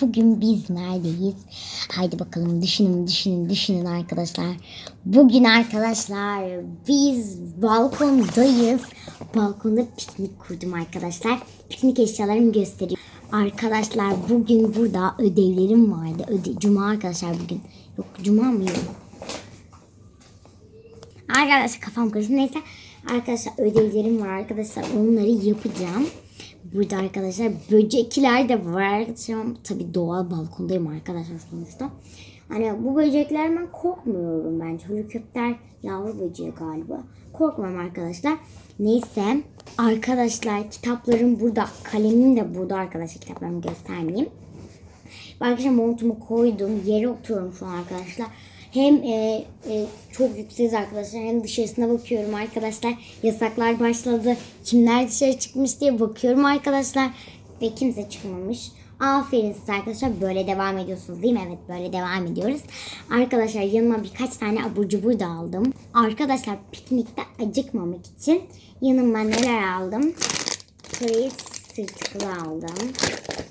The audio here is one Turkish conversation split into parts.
bugün biz neredeyiz? Haydi bakalım düşünün düşünün düşünün arkadaşlar. Bugün arkadaşlar biz balkondayız. Balkonda piknik kurdum arkadaşlar. Piknik eşyalarımı gösteriyorum. Arkadaşlar bugün burada ödevlerim vardı. Öde Cuma arkadaşlar bugün. Yok Cuma mı? Arkadaşlar kafam karıştı. Neyse arkadaşlar ödevlerim var arkadaşlar. Onları yapacağım. Burada arkadaşlar böcekler de var. Tabii doğal balkondayım arkadaşlar sonuçta. Hani bu böceklerden korkmuyorum bence. Helikopter yavru böceği galiba. Korkmam arkadaşlar. Neyse arkadaşlar kitaplarım burada. Kalemim de burada arkadaşlar. Kitaplarımı göstermeyeyim. Arkadaşlar montumu koydum. Yere oturuyorum şu an arkadaşlar. Hem e, e, çok yükseğiz arkadaşlar hem dışarısına bakıyorum arkadaşlar. Yasaklar başladı. Kimler dışarı çıkmış diye bakıyorum arkadaşlar. Ve kimse çıkmamış. Aferin size arkadaşlar. Böyle devam ediyorsunuz değil mi? Evet böyle devam ediyoruz. Arkadaşlar yanıma birkaç tane abur cubur da aldım. Arkadaşlar piknikte acıkmamak için yanıma neler aldım? Şöyle sırtıklı aldım.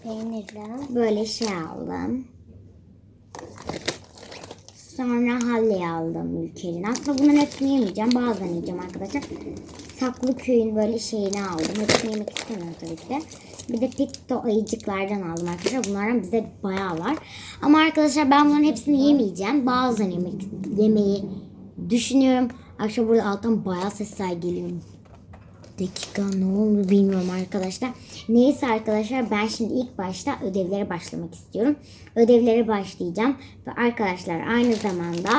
Peynirli. Böyle şey aldım. Sonra halle aldım ülkenin. Aslında bunların hepsini yemeyeceğim. Bazen yiyeceğim arkadaşlar. Saklı köyün böyle şeyini aldım. Hepsini yemek istemiyorum tabii ki de. Bir de Pitto ayıcıklardan aldım arkadaşlar. Bunlardan bize bayağı var. Ama arkadaşlar ben bunların hepsini yemeyeceğim. Bazen yemek yemeyi düşünüyorum. Arkadaşlar burada alttan bayağı sesler geliyor. Dakika ne oldu bilmiyorum arkadaşlar. Neyse arkadaşlar ben şimdi ilk başta ödevlere başlamak istiyorum. Ödevlere başlayacağım. Ve arkadaşlar aynı zamanda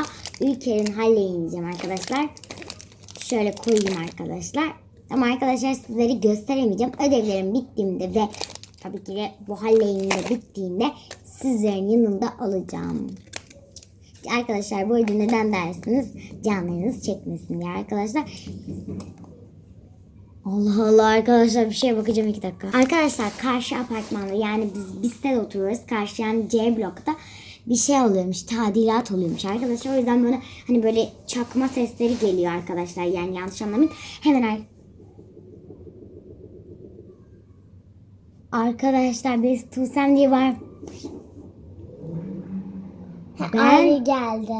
ülkenin halleyi ineceğim arkadaşlar. Şöyle koyayım arkadaşlar. Ama arkadaşlar sizlere gösteremeyeceğim. Ödevlerim bittiğinde ve tabii ki de bu halleyin de bittiğinde sizlerin yanında alacağım. Arkadaşlar bu arada neden dersiniz? Canlarınız çekmesin diye arkadaşlar. Allah Allah arkadaşlar bir şeye bakacağım iki dakika. Arkadaşlar karşı apartmanda yani biz biz sitede oturuyoruz. Karşı yani C blokta bir şey oluyormuş. Tadilat oluyormuş arkadaşlar. O yüzden böyle hani böyle çakma sesleri geliyor arkadaşlar. Yani yanlış anlamayın. Hemen ar- Arkadaşlar biz Tuğsem diye var. Ben geldi.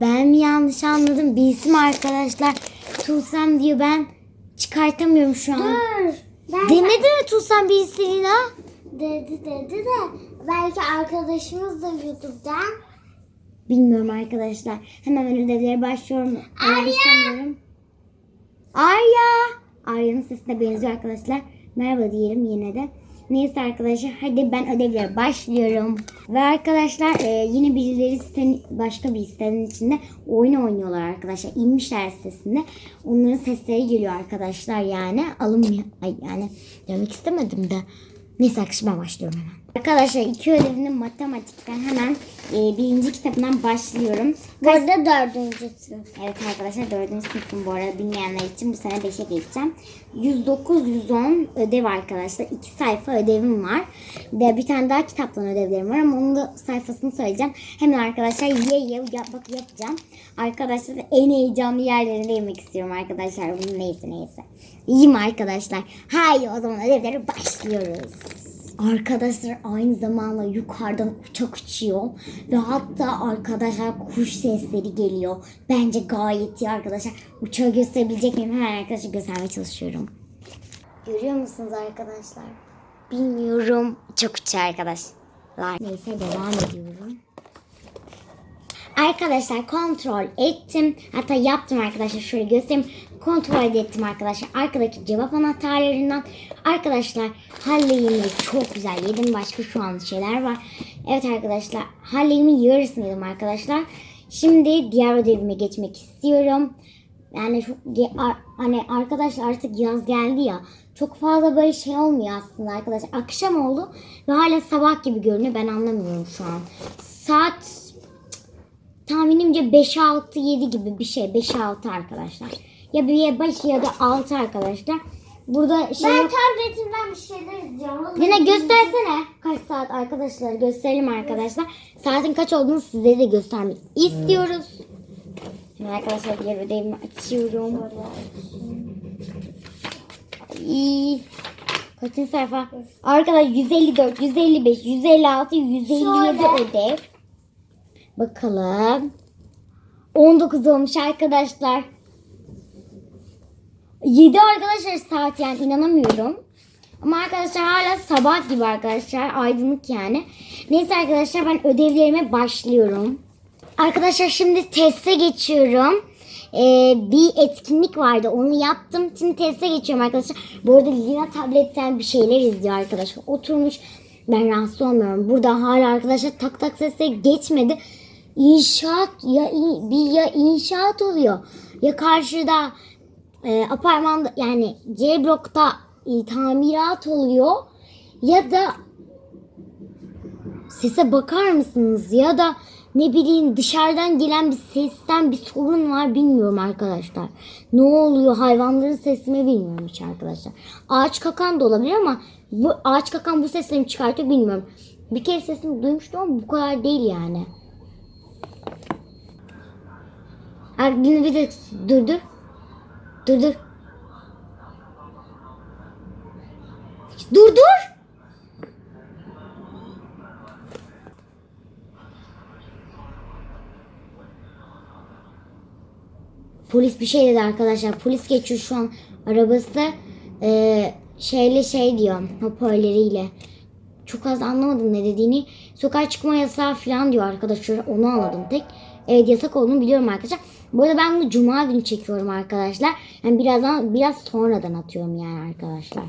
ben mi yanlış anladım? Bir isim arkadaşlar. Tuğsem diyor ben çıkartamıyorum şu an. Dur. Ben Demedi mi Tuğsem bir ha? dedi dedi de belki arkadaşımız da YouTube'dan. Bilmiyorum arkadaşlar. Hemen ben ödevlere başlıyorum. Arya! Sanıyorum. Arya! Arya'nın sesine benziyor arkadaşlar. Merhaba diyelim yine de. Neyse arkadaşlar hadi ben ödevlere başlıyorum. Ve arkadaşlar e, yine birileri sitenin, başka bir sitenin içinde oyun oynuyorlar arkadaşlar. İnmişler sitesinde. Onların sesleri geliyor arkadaşlar yani. Alınmıyor. Ay yani demek istemedim de. Neyse arkadaşlar ben başlıyorum hemen. Arkadaşlar iki ödevinin matematikten hemen e, birinci kitabından başlıyorum. Bu arada dördüncüsü. Evet arkadaşlar dördüncü sınıfım bu arada bilmeyenler için bu sene 5'e geçeceğim. 109-110 ödev arkadaşlar. iki sayfa ödevim var. Bir bir tane daha kitaptan ödevlerim var ama onun da sayfasını söyleyeceğim. Hemen arkadaşlar ye ye yap, bak yapacağım. Arkadaşlar en heyecanlı yerlerinde yemek istiyorum arkadaşlar. Neyse neyse. İyi mi arkadaşlar? Haydi o zaman ödevlere başlıyoruz. Arkadaşlar aynı zamanda yukarıdan uçak uçuyor ve hatta arkadaşlar kuş sesleri geliyor. Bence gayet iyi arkadaşlar. Uçağı gösterebilecek miyim? Hemen arkadaşlar göstermeye çalışıyorum. Görüyor musunuz arkadaşlar? Bilmiyorum. Uçak uçuyor arkadaşlar. Neyse devam ediyorum. Arkadaşlar kontrol ettim. Hatta yaptım arkadaşlar. Şöyle göstereyim. Kontrol ettim arkadaşlar. Arkadaki cevap anahtarlarından. Arkadaşlar halleyimi çok güzel yedim. Başka şu an şeyler var. Evet arkadaşlar halleyimin yarısını yedim arkadaşlar. Şimdi diğer ödevime geçmek istiyorum. Yani çok hani arkadaşlar artık yaz geldi ya. Çok fazla böyle şey olmuyor aslında arkadaşlar. Akşam oldu ve hala sabah gibi görünüyor. Ben anlamıyorum şu an. Saat tahminimce 5-6-7 gibi bir şey. 5-6 arkadaşlar. Ya bir 5 ya da 6 arkadaşlar. Burada şey Ben yok. tabletimden bir şeyler izliyorum. Yine göstersene kaç saat arkadaşlar gösterelim arkadaşlar. Saatin kaç olduğunu size de göstermek istiyoruz. Şimdi arkadaşlar diğer ödevimi açıyorum. Ay. Kaçıncı sayfa? Arkadaşlar 154, 155, 156, 157 Şöyle. ödev. Bakalım. 19 olmuş arkadaşlar. 7 arkadaşlar saat yani inanamıyorum. Ama arkadaşlar hala sabah gibi arkadaşlar. Aydınlık yani. Neyse arkadaşlar ben ödevlerime başlıyorum. Arkadaşlar şimdi teste geçiyorum. Ee, bir etkinlik vardı onu yaptım. Şimdi teste geçiyorum arkadaşlar. Bu arada Lina tabletten bir şeyler izliyor arkadaşlar. Oturmuş. Ben rahatsız olmuyorum. Burada hala arkadaşlar tak tak sesleri geçmedi. İnşaat ya bir ya inşaat oluyor. Ya karşıda e, apartmanda yani C blokta e, tamirat oluyor. Ya da sese bakar mısınız? Ya da ne bileyim dışarıdan gelen bir sesten bir sorun var bilmiyorum arkadaşlar. Ne oluyor hayvanların sesi mi bilmiyorum hiç arkadaşlar. Ağaç kakan da olabilir ama bu ağaç kakan bu sesleri çıkartıyor bilmiyorum. Bir kere sesini duymuştum ama bu kadar değil yani. Abi bir de dur dur. Dur dur. Dur dur. Polis bir şey dedi arkadaşlar. Polis geçiyor şu an arabası eee şeyle şey diyor hoparlörüyle. Çok az anlamadım ne dediğini. Sokağa çıkma yasağı falan diyor arkadaşlar. Onu anladım tek. Evet yasak olduğunu biliyorum arkadaşlar. Bu arada ben bunu cuma günü çekiyorum arkadaşlar. Yani birazdan biraz sonradan atıyorum yani arkadaşlar.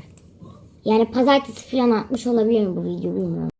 Yani pazartesi falan atmış olabilirim bu videoyu bilmiyorum.